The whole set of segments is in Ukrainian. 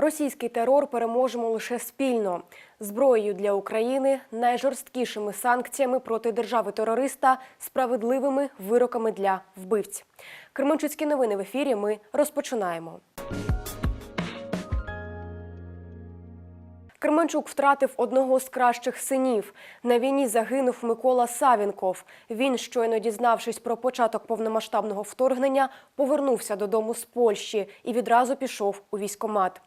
Російський терор переможемо лише спільно. Зброєю для України, найжорсткішими санкціями проти держави-терориста, справедливими вироками для вбивць. Кременчуцькі новини в ефірі. Ми розпочинаємо. Кременчук втратив одного з кращих синів. На війні загинув Микола Савінков. Він, щойно дізнавшись про початок повномасштабного вторгнення, повернувся додому з Польщі і відразу пішов у військкомат.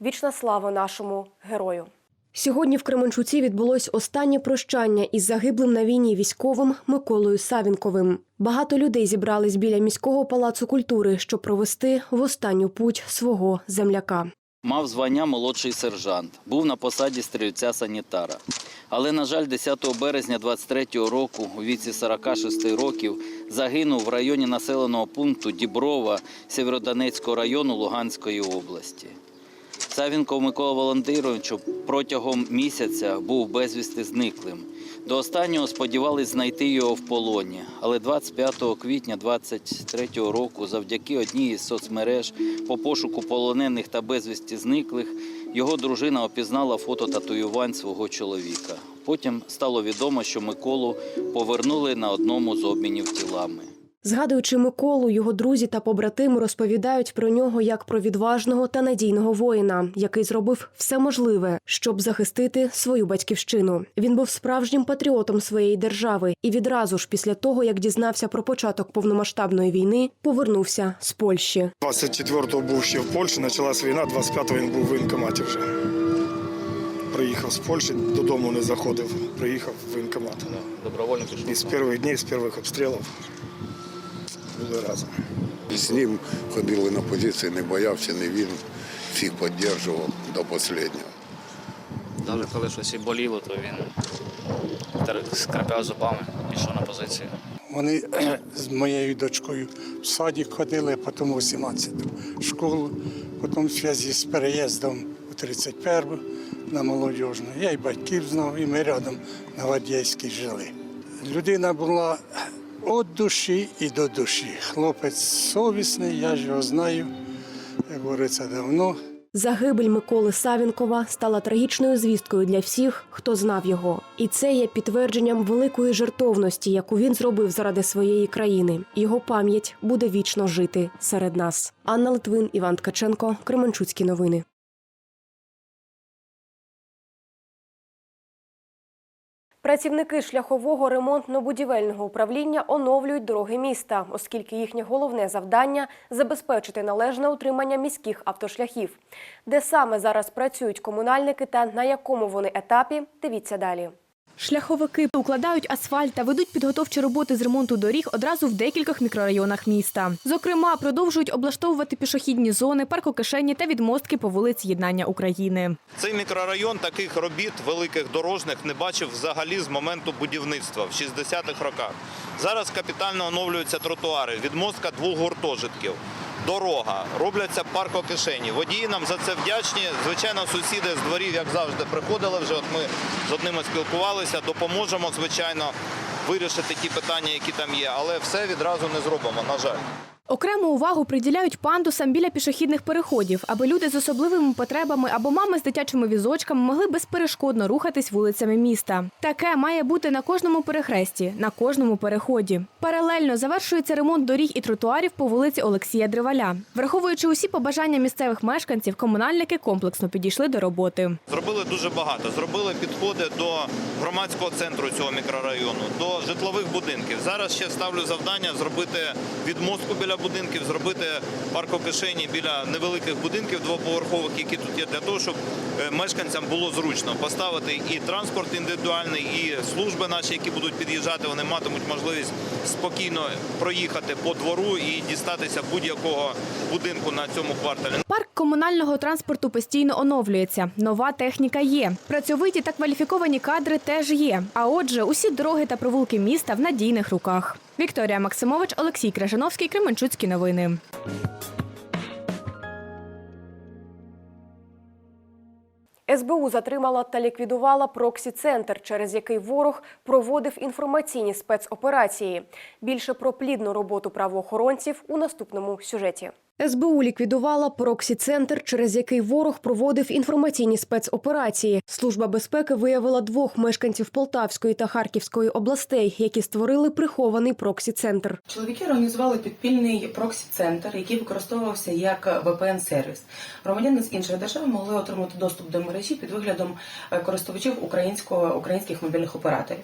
Вічна слава нашому герою. Сьогодні в Кременчуці відбулось останнє прощання із загиблим на війні військовим Миколою Савінковим. Багато людей зібрались біля міського палацу культури, щоб провести в останню путь свого земляка. Мав звання молодший сержант, був на посаді стрільця санітара. Але, на жаль, 10 березня 23-го року, у віці 46 років, загинув в районі населеного пункту Діброва Сєвєродонецького району Луганської області. Савінков Микола Володимирович протягом місяця був безвісти зниклим. До останнього сподівались знайти його в полоні, але 25 квітня 23 року, завдяки одній із соцмереж по пошуку полонених та безвісті зниклих, його дружина опізнала фото татуювань свого чоловіка. Потім стало відомо, що Миколу повернули на одному з обмінів тілами. Згадуючи Миколу, його друзі та побратими розповідають про нього як про відважного та надійного воїна, який зробив все можливе, щоб захистити свою батьківщину. Він був справжнім патріотом своєї держави і відразу ж після того, як дізнався про початок повномасштабної війни, повернувся з Польщі. 24-го був ще в Польщі, почалась війна, 25-го він був в воєнкоматі вже. Приїхав з Польщі, додому не заходив, приїхав в воєнкомат. Добровольно пішов. І з перших днів, з перших обстрілів були разом. З ним ходили на позиції, не боявся, не він. Всіх підтримував до останнього. Навіть коли щось і боліло, то він скрипяв зубами, пішов на позицію. Вони з моєю дочкою в садик ходили, потім у 17-ту школу, потім в зв'язку з переїздом у 31-му на молодіжну. Я і батьків знав, і ми рядом на Гвардійській жили. Людина була від душі і до душі. Хлопець совісний, я ж його знаю, як говориться, давно. Загибель Миколи Савінкова стала трагічною звісткою для всіх, хто знав його, і це є підтвердженням великої жертовності, яку він зробив заради своєї країни. Його пам'ять буде вічно жити серед нас. Анна Литвин, Іван Ткаченко, Кременчуцькі новини. Працівники шляхового ремонтно-будівельного управління оновлюють дороги міста, оскільки їхнє головне завдання забезпечити належне утримання міських автошляхів. Де саме зараз працюють комунальники та на якому вони етапі, дивіться далі. Шляховики укладають асфальт та ведуть підготовчі роботи з ремонту доріг одразу в декількох мікрорайонах міста. Зокрема, продовжують облаштовувати пішохідні зони, паркокишені та відмостки по вулиці Єднання України. Цей мікрорайон таких робіт великих дорожних не бачив взагалі з моменту будівництва в 60-х роках. Зараз капітально оновлюються тротуари, відмостка двох гуртожитків, дорога, робляться паркокишені. Водії нам за це вдячні. Звичайно, сусіди з дворів, як завжди, приходили вже. От ми з одними спілкувалися, допоможемо, звичайно, вирішити ті питання, які там є, але все відразу не зробимо, на жаль. Окрему увагу приділяють пандусам біля пішохідних переходів, аби люди з особливими потребами або мами з дитячими візочками могли безперешкодно рухатись вулицями міста. Таке має бути на кожному перехресті, на кожному переході. Паралельно завершується ремонт доріг і тротуарів по вулиці Олексія Дриваля. Враховуючи усі побажання місцевих мешканців, комунальники комплексно підійшли до роботи. Зробили дуже багато. Зробили підходи до громадського центру цього мікрорайону, до житлових будинків. Зараз ще ставлю завдання зробити відмостку біля будинків, зробити паркокишені біля невеликих будинків двоповерхових, які тут є, для того, щоб е, мешканцям було зручно поставити і транспорт індивідуальний, і служби наші, які будуть під'їжджати, вони матимуть можливість спокійно проїхати по двору і дістатися будь-якого будинку на цьому кварталі. Парк комунального транспорту постійно оновлюється. Нова техніка є. Працьовиті та кваліфіковані кадри теж є. А отже, усі дороги та провулки міста в надійних руках. Вікторія Максимович, Олексій Крижановський, Кременчуцькі новини. СБУ затримала та ліквідувала проксі-центр, через який ворог проводив інформаційні спецоперації. Більше про плідну роботу правоохоронців у наступному сюжеті. СБУ ліквідувала проксі-центр, через який ворог проводив інформаційні спецоперації. Служба безпеки виявила двох мешканців Полтавської та Харківської областей, які створили прихований проксі-центр. Чоловіки організували підпільний проксі-центр, який використовувався як VPN-сервіс. Громадяни з інших держав могли отримати доступ до мережі під виглядом е, користувачів українського українських мобільних операторів.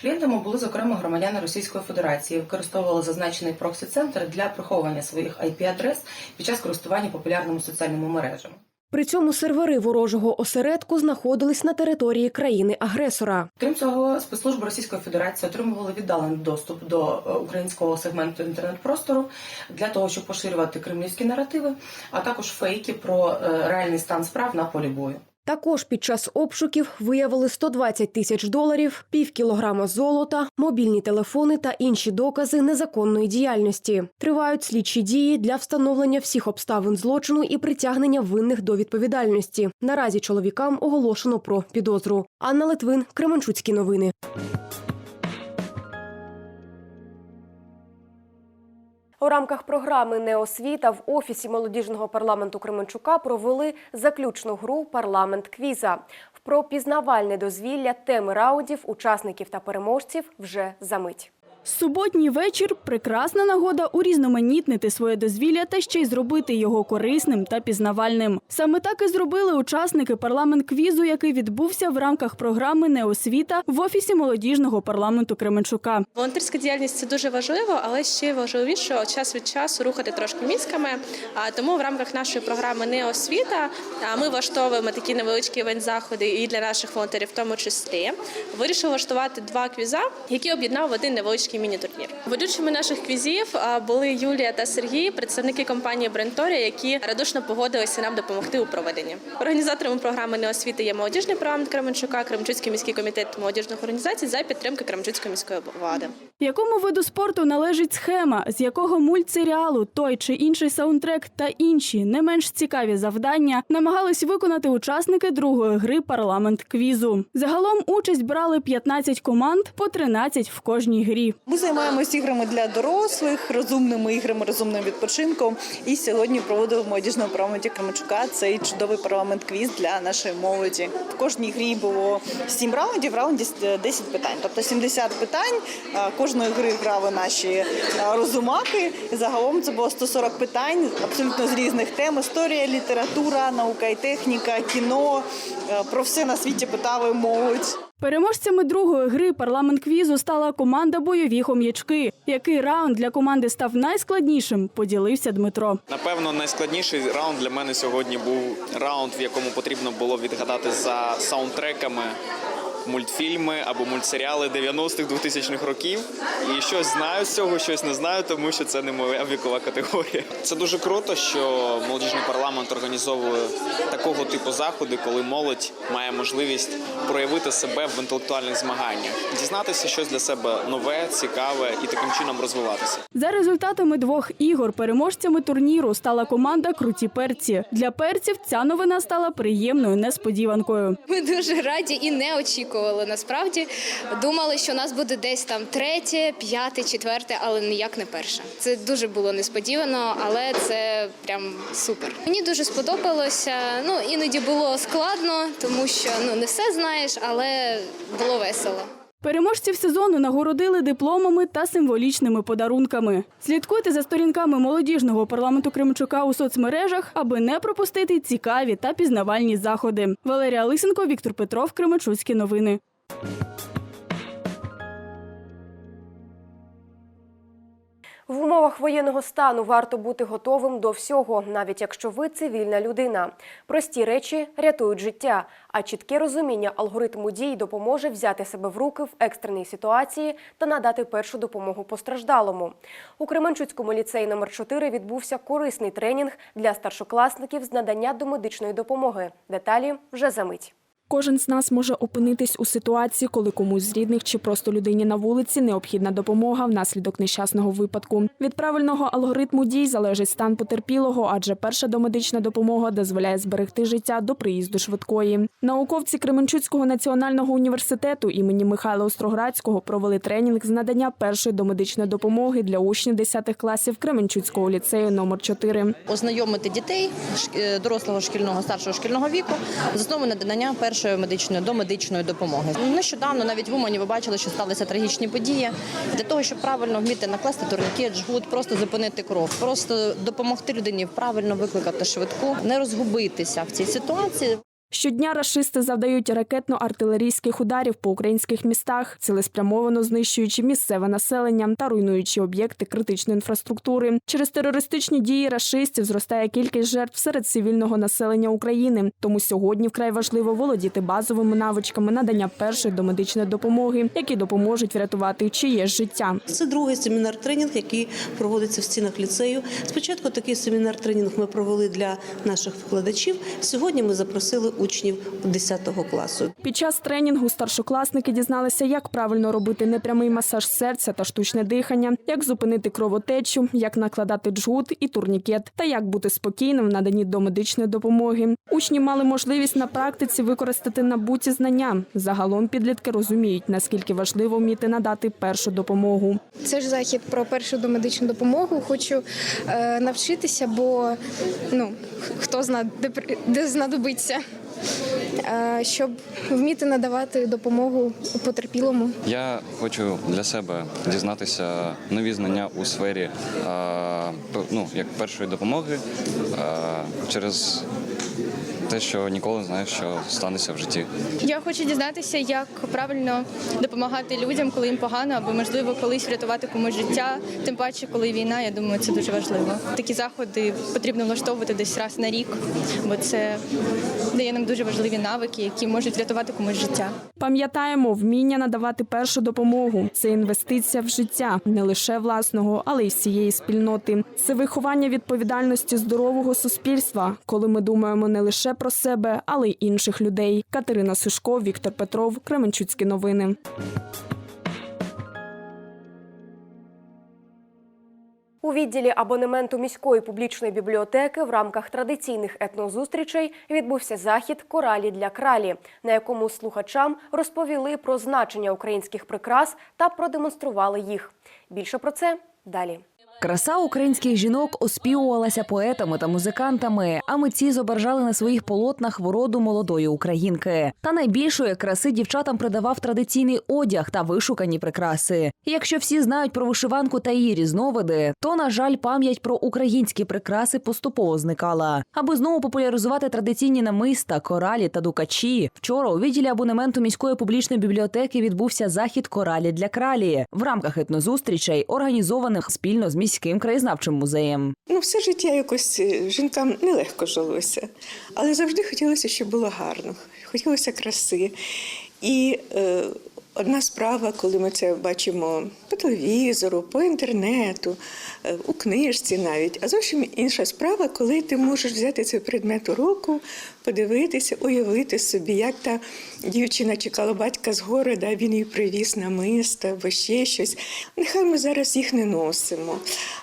Клієнтами були зокрема громадяни Російської Федерації, використовували зазначений проксі-центр для приховування своїх IP-адрес під час користування популярними соціальними мережами. При цьому сервери ворожого осередку знаходились на території країни-агресора. Крім цього, спецслужби Російської Федерації отримували віддалений доступ до е, українського сегменту інтернет-простору для того, щоб поширювати кремлівські наративи, а також фейки про е, реальний стан справ на полі бою. Також під час обшуків виявили 120 тисяч доларів, пів кілограма золота, мобільні телефони та інші докази незаконної діяльності. Тривають слідчі дії для встановлення всіх обставин злочину і притягнення винних до відповідальності. Наразі чоловікам оголошено про підозру. Анна Литвин, Кременчуцькі новини. У рамках програми Неосвіта в офісі молодіжного парламенту Кременчука провели заключну гру Парламент Квіза. Про пізнавальне дозвілля, теми раундів, учасників та переможців вже за мить. Суботній вечір прекрасна нагода урізноманітнити своє дозвілля та ще й зробити його корисним та пізнавальним. Саме так і зробили учасники парламент квізу, який відбувся в рамках програми Неосвіта в офісі молодіжного парламенту Кременчука. Волонтерська діяльність це дуже важливо, але ще важливіше час від часу рухати трошки мізками. Тому в рамках нашої програми «Не освіта» а, ми влаштовуємо такі невеличкі івент-заходи і для наших волонтерів, в тому числі. Вирішили влаштувати два квіза, які об'єднав один невеличкий міні-турнір. Ведучими наших квізів були Юлія та Сергій, представники компанії Бренторія, які радушно погодилися нам допомогти у проведенні. Організаторами програми «Не освіти» є молодіжний парламент Кременчука, Кременчуцький міський комітет молодіжних організацій за підтримки Кременчуцької міської влади. Якому виду спорту належить схема, з якого мультсеріалу той чи інший саундтрек та інші не менш цікаві завдання намагались виконати учасники другої гри парламент квізу. Загалом участь брали 15 команд по 13 в кожній грі. Ми займаємося іграми для дорослих, розумними іграми, розумним відпочинком. І сьогодні проводили в молодіжному парламенті Кременчука цей чудовий парламент квіз для нашої молоді. В кожній грі було 7 раундів, в раунді 10 питань, тобто 70 питань. Кожної гри грали наші розумаки. Загалом це було 140 питань, абсолютно з різних тем: історія, література, наука і техніка, кіно. Про все на світі питали молодь. Переможцями другої гри парламент квізу стала команда бойові хом'ячки. Який раунд для команди став найскладнішим, поділився Дмитро. Напевно, найскладніший раунд для мене сьогодні був раунд, в якому потрібно було відгадати за саундтреками мультфільми або мультсеріали 90-х 2000-х років. І щось знаю з цього, щось не знаю, тому що це не моя вікова категорія. Це дуже круто, що молодіжний парламент організовує такого типу заходи, коли молодь має можливість проявити себе в інтелектуальних змаганнях, дізнатися щось для себе нове, цікаве і таким чином розвиватися. За результатами двох ігор переможцями турніру стала команда Круті перці. Для перців ця новина стала приємною несподіванкою. Ми дуже раді і не очікували. Насправді думали, що у нас буде десь там третє, п'яте, четверте, але ніяк не перше. Це дуже було несподівано, але це прям супер. Мені дуже сподобалося. Ну іноді було складно, тому що ну не все знаєш, але було весело. Переможців сезону нагородили дипломами та символічними подарунками. Слідкуйте за сторінками молодіжного парламенту Кримчука у соцмережах, аби не пропустити цікаві та пізнавальні заходи. Валерія Лисенко, Віктор Петров, Кременчуцькі новини. В умовах воєнного стану варто бути готовим до всього, навіть якщо ви цивільна людина. Прості речі рятують життя, а чітке розуміння алгоритму дій допоможе взяти себе в руки в екстреній ситуації та надати першу допомогу постраждалому. У Кременчуцькому ліцеї номер 4 відбувся корисний тренінг для старшокласників з надання домедичної допомоги. Деталі вже за мить. Кожен з нас може опинитись у ситуації, коли комусь з рідних чи просто людині на вулиці необхідна допомога внаслідок нещасного випадку. Від правильного алгоритму дій залежить стан потерпілого, адже перша домедична допомога дозволяє зберегти життя до приїзду швидкої. Науковці Кременчуцького національного університету імені Михайла Остроградського провели тренінг з надання першої домедичної допомоги для учнів 10 класів Кременчуцького ліцею номер 4 ознайомити дітей е, дорослого шкільного старшого шкільного віку з основи надання першої медичної до медичної допомоги. Нещодавно навіть в Умані ви бачили, що сталися трагічні події. Для того, щоб правильно вміти накласти турнікет, жгут, просто зупинити кров, просто допомогти людині правильно викликати швидку, не розгубитися в цій ситуації. Щодня рашисти завдають ракетно-артилерійських ударів по українських містах, цілеспрямовано знищуючи місцеве населення та руйнуючи об'єкти критичної інфраструктури. Через терористичні дії рашистів зростає кількість жертв серед цивільного населення України. Тому сьогодні вкрай важливо володіти базовими навичками надання першої домедичної допомоги, які допоможуть врятувати чиєсь життя. Це другий семінар-тренінг, який проводиться в стінах ліцею. Спочатку такий семінар-тренінг ми провели для наших викладачів. Сьогодні ми запросили учнів 10 класу. Під час тренінгу старшокласники дізналися, як правильно робити непрямий масаж серця та штучне дихання, як зупинити кровотечу, як накладати джгут і турнікет, та як бути спокійним в наданні домедичної допомоги. Учні мали можливість на практиці використати набуті знання. Загалом підлітки розуміють, наскільки важливо вміти надати першу допомогу. Це ж захід про першу домедичну допомогу. Хочу е, навчитися, бо ну хто зна, де, знадобиться, щоб вміти надавати допомогу потерпілому. Я хочу для себе дізнатися нові знання у сфері е, ну, як першої допомоги е, через те, що ніколи не знаєш, що станеться в житті. Я хочу дізнатися, як правильно допомагати людям, коли їм погано, або можливо колись врятувати комусь життя. Тим паче, коли війна, я думаю, це дуже важливо. Такі заходи потрібно влаштовувати десь раз на рік, бо це дає нам дуже важливі навики, які можуть врятувати комусь життя. Пам'ятаємо, вміння надавати першу допомогу це інвестиція в життя не лише власного, але й всієї спільноти. Це виховання відповідальності здорового суспільства, коли ми думаємо не лише про себе, але й інших людей. Катерина Сушко, Віктор Петров, Кременчуцькі новини. У відділі абонементу міської публічної бібліотеки в рамках традиційних етнозустрічей відбувся захід Коралі для кралі, на якому слухачам розповіли про значення українських прикрас та продемонстрували їх. Більше про це далі. Краса українських жінок оспівувалася поетами та музикантами, а митці зображали на своїх полотнах вороду молодої українки. Та найбільшої краси дівчатам придавав традиційний одяг та вишукані прикраси. Якщо всі знають про вишиванку та її різновиди, то на жаль, пам'ять про українські прикраси поступово зникала. Аби знову популяризувати традиційні намиста, коралі та дукачі. Вчора у відділі абонементу міської публічної бібліотеки відбувся захід коралі для кралі в рамках етнозустрічей, організованих спільно з міським краєзнавчим музеєм. Ну, все життя якось е, жінкам нелегко жилося, але завжди хотілося, щоб було гарно, хотілося краси. І е, одна справа, коли ми це бачимо по телевізору, по інтернету, е, у книжці навіть, а зовсім інша справа, коли ти можеш взяти цей предмет у руку, подивитися, уявити собі, як та дівчина чекала батька з города, він їй привіз намисто або ще щось. Нехай ми зараз їх не носимо.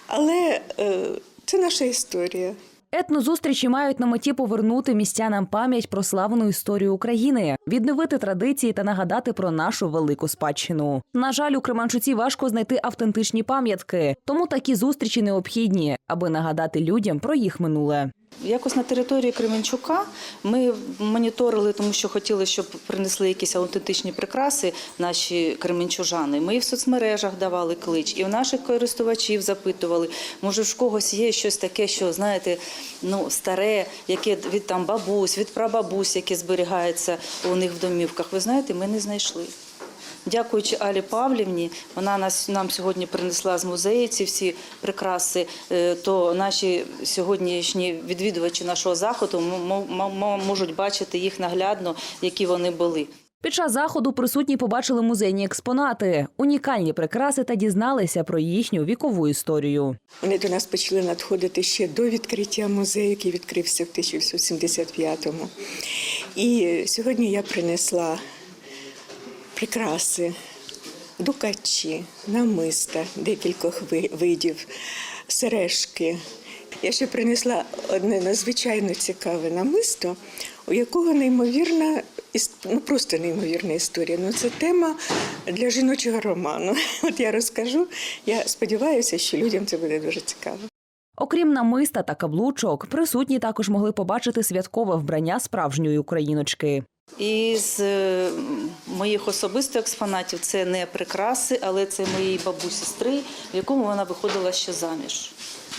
Але е, це наша історія. Етнозустрічі мають на меті повернути містянам пам'ять про славну історію України, відновити традиції та нагадати про нашу велику спадщину. На жаль, у Кременчуці важко знайти автентичні пам'ятки, тому такі зустрічі необхідні, аби нагадати людям про їх минуле. Якось на території Кременчука ми моніторили, тому що хотіли, щоб принесли якісь аутентичні прикраси наші кременчужани. Ми в соцмережах давали клич, і в наших користувачів запитували, може в когось є щось таке, що знаєте, ну старе, яке від там бабусь, від прабабусь, яке зберігається у них в домівках. Ви знаєте, ми не знайшли. Дякуючи Алі Павлівні, вона нас нам сьогодні принесла з музею ці всі прикраси. е, То наші сьогоднішні відвідувачі нашого заходу можуть бачити їх наглядно, які вони були. Під час заходу присутні побачили музейні експонати, унікальні прикраси та дізналися про їхню вікову історію. Вони до нас почали надходити ще до відкриття музею, який відкрився в 1875-му. І сьогодні я принесла прикраси, дукачі, намиста декількох видів, сережки. Я ще принесла одне надзвичайно цікаве намисто, у якого неймовірна ну просто неймовірна історія. Ну це тема для жіночого роману. От я розкажу. Я сподіваюся, що людям це буде дуже цікаво. Окрім намиста та каблучок, присутні також могли побачити святкове вбрання справжньої україночки. Із е, моїх особистих експонатів це не прикраси, але це моєї бабусі сестри, в якому вона виходила ще заміж.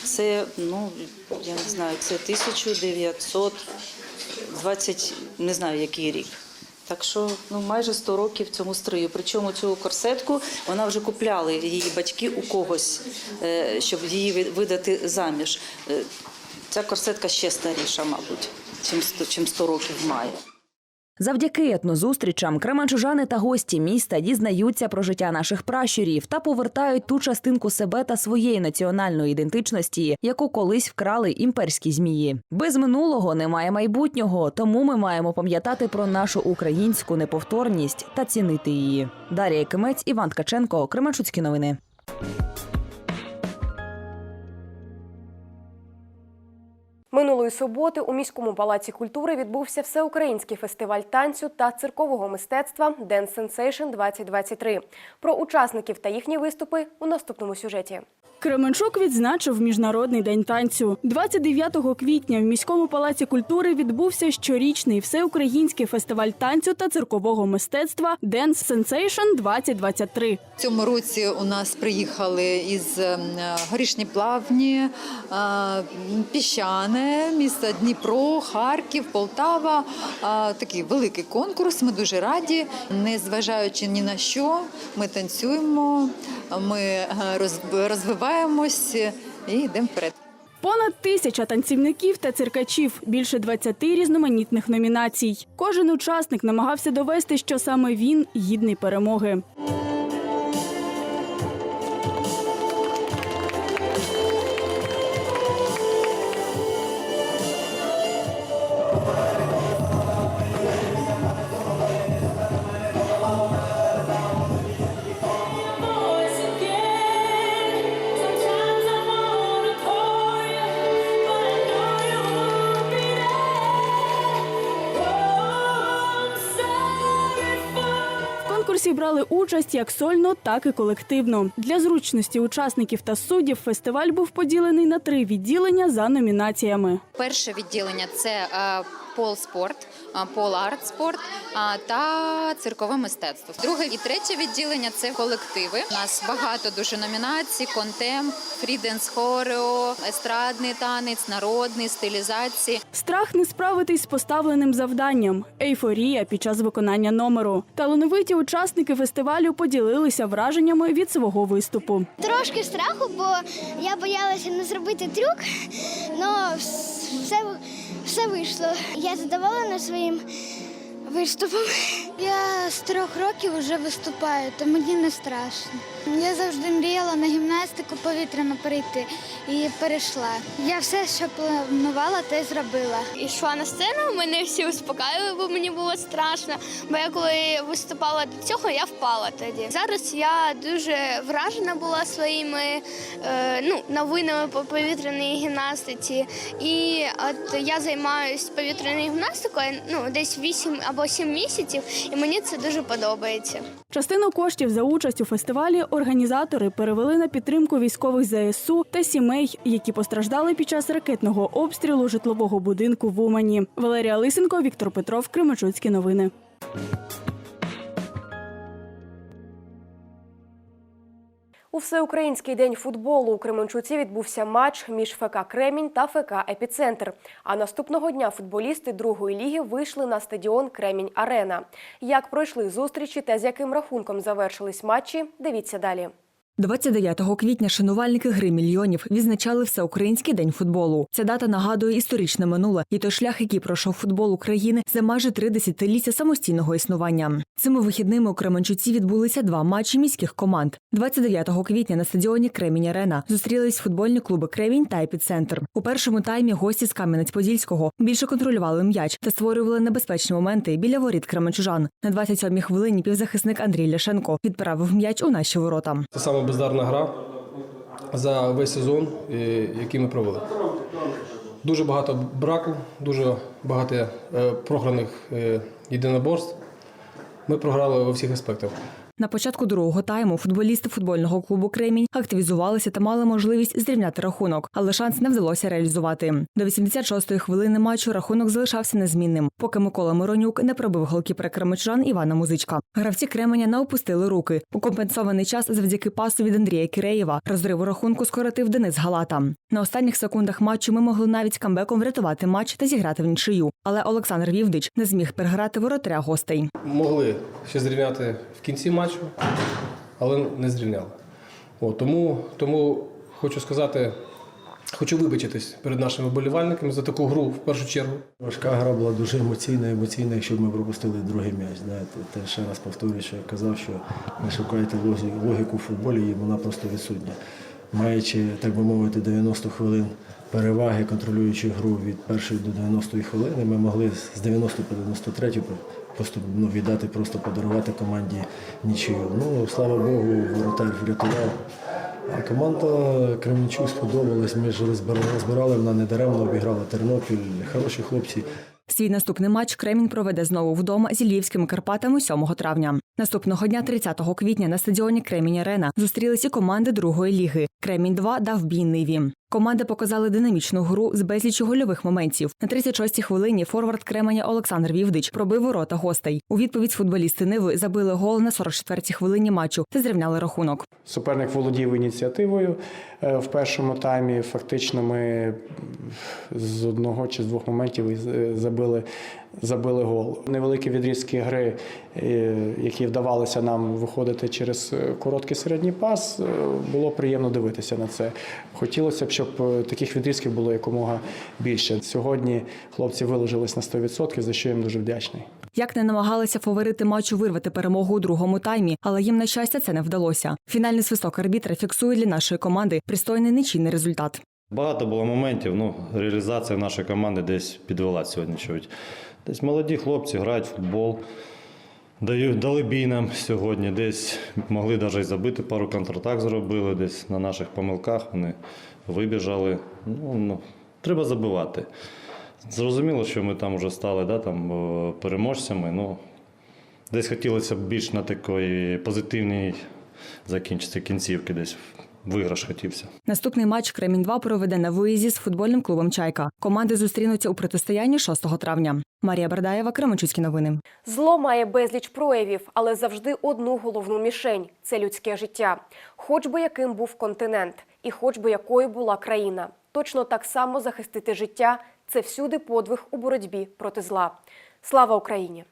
Це, ну, я не знаю, це 1920, не знаю, який рік. Так що ну, майже 100 років цьому стрию. Причому цю корсетку вона вже купляли її батьки у когось, е, щоб її видати заміж. Е, Ця корсетка ще старіша, мабуть, чим 100, чим 100 років має. Завдяки етнозустрічам кременчужани та гості міста дізнаються про життя наших пращурів та повертають ту частинку себе та своєї національної ідентичності, яку колись вкрали імперські змії. Без минулого немає майбутнього, тому ми маємо пам'ятати про нашу українську неповторність та цінити її. Дар'я Кимець, Іван Ткаченко, Кременчуцькі новини. Минулої суботи у міському палаці культури відбувся всеукраїнський фестиваль танцю та циркового мистецтва Dance Sensation 2023. Про учасників та їхні виступи у наступному сюжеті. Кременчук відзначив Міжнародний день танцю. 29 квітня в міському палаці культури відбувся щорічний всеукраїнський фестиваль танцю та циркового мистецтва Dance Sensation 2023. В цьому році у нас приїхали із ем, Горішні Плавні, е, Міста Дніпро, Харків, Полтава. Такий великий конкурс. Ми дуже раді. Незважаючи ні на що, ми танцюємо, ми е, розвиваємось і йдемо вперед. Понад тисяча танцівників та циркачів, більше 20 різноманітних номінацій. Кожен учасник намагався довести, що саме він гідний перемоги. Брали участь як сольно, так і колективно. Для зручності учасників та суддів фестиваль був поділений на три відділення за номінаціями. Перше відділення це пол спорт, пол арт е, та циркове мистецтво. Друге і третє відділення це колективи. У нас багато дуже номінацій: контемп, фріденс хорео, естрадний танець, народний, стилізації. Страх не справитись з поставленим завданням, ейфорія під час виконання номеру. Талановиті учасники фестивалю поділилися враженнями від свого виступу. Трошки страху, бо я боялася не зробити трюк, але все, все вийшло. Я задоволена своїм виступом. Я з трьох років вже виступаю, то мені не страшно. Я завжди мріяла на гімнастику повітряно перейти і перейшла. Я все, що планувала, те зробила. Ішла на сцену, мене всі успокаювали, бо мені було страшно. Бо я коли виступала до цього, я впала тоді. Зараз я дуже вражена була своїми е, ну, новинами по повітряній гімнастиці. І от я займаюся повітряною гімнастикою ну, десь 8 або 7 місяців, і мені це дуже подобається. Частину коштів за участь у фестивалі організатори перевели на підтримку військових ЗСУ та сімей, які постраждали під час ракетного обстрілу житлового будинку в Умані. Валерія Лисенко, Віктор Петров, Кременчуцькі новини. У всеукраїнський день футболу у Кременчуці відбувся матч між ФК Кремінь та ФК Епіцентр. А наступного дня футболісти другої ліги вийшли на стадіон Кремінь Арена. Як пройшли зустрічі та з яким рахунком завершились матчі, дивіться далі. 29 квітня шанувальники гри мільйонів відзначали всеукраїнський день футболу. Ця дата нагадує історичне минуле і той шлях, який пройшов футбол України за майже три десятиліття самостійного існування. Цими вихідними у Кременчуці відбулися два матчі міських команд. 29 квітня на стадіоні Кремінь Арена зустрілись футбольні клуби Кремінь та Епіцентр. У першому таймі гості з Кам'янець-Подільського більше контролювали м'яч та створювали небезпечні моменти біля воріт кременчужан. На 27-й хвилині півзахисник Андрій Ляшенко відправив м'яч у наші ворота. Бездарна гра за весь сезон, е, який ми провели. Дуже багато браку, дуже багато е, програних е, єдиноборств. Ми програли у всіх аспектах. На початку другого тайму футболісти футбольного клубу Кремінь активізувалися та мали можливість зрівняти рахунок, але шанс не вдалося реалізувати. До 86-ї хвилини матчу рахунок залишався незмінним, поки Микола Миронюк не пробив голкіпера кремичан Івана Музичка. Гравці Кременя не опустили руки. У компенсований час завдяки пасу від Андрія Киреєва розриву рахунку скоротив Денис Галата. На останніх секундах матчу ми могли навіть камбеком врятувати матч та зіграти в нічию. Але Олександр Вівдич не зміг переграти воротаря гостей. Могли ще зрівняти в кінці матчу, але не зрівняли. О, тому, тому хочу сказати, хочу вибачитись перед нашими вболівальниками за таку гру в першу чергу. Важка гра була дуже емоційна, емоційна, якщо б ми пропустили другий м'яч. Знаєте, те ще раз повторюю, що я казав, що ви шукаєте лозі- логіку в футболі, і вона просто відсутня. Маючи, так би мовити, 90 хвилин переваги, контролюючи гру від першої до 90-ї хвилини, ми могли з 90 по 93 просто ну, віддати, просто подарувати команді нічию. Ну, слава Богу, воротар врятував. Команда Кременчук сподобалась. Ми ж розбирали, вона недаремно обіграла Тернопіль. Хороші хлопці. Свій наступний матч Кремінь проведе знову вдома зі львівськими Карпатами 7 травня. Наступного дня, 30 квітня, на стадіоні Кремінь Арена зустрілися команди другої ліги. Кремінь 2 дав бій Ниві. Команди показали динамічну гру з безліччю гольових моментів. На 36-й хвилині форвард Кременя Олександр Вівдич пробив ворота гостей. У відповідь футболісти Ниви забили гол на 44-й хвилині матчу та зрівняли рахунок. Суперник володів ініціативою е, в першому таймі. Фактично, ми з одного чи з двох моментів з- забили, забили гол. Невеликі відрізки гри, е, які вдавалося нам виходити через е, короткий середній пас, е, було приємно дивитися на це. Хотілося б, щоб таких відрізків було якомога більше. Сьогодні хлопці виложились на 100%, за що їм дуже вдячний. Як не намагалися фаворити матчу вирвати перемогу у другому таймі, але їм на щастя це не вдалося. Фінальний свисток арбітра фіксує для нашої команди пристойний нічийний результат. Багато було моментів. Ну, реалізація нашої команди десь підвела сьогодні. Чуть. Десь молоді хлопці грають в футбол, дали бій нам сьогодні. Десь могли навіть забити, пару контратак зробили, десь на наших помилках вони вибіжали. Ну, ну, треба забивати. Зрозуміло, що ми там вже стали да, там, е, переможцями. Ну, десь хотілося б більш на такої позитивній закінчити кінцівки, десь виграш хотівся. Наступний матч Кремінь 2 проведе на виїзді з футбольним клубом Чайка. Команди зустрінуться у протистоянні 6 травня. Марія Бердаєва, Кременчуцькі новини. Зло має безліч проявів, але завжди одну головну мішень це людське життя. Хоч би яким був континент, і хоч би якою була країна. Точно так само захистити життя це всюди подвиг у боротьбі проти зла. Слава Україні!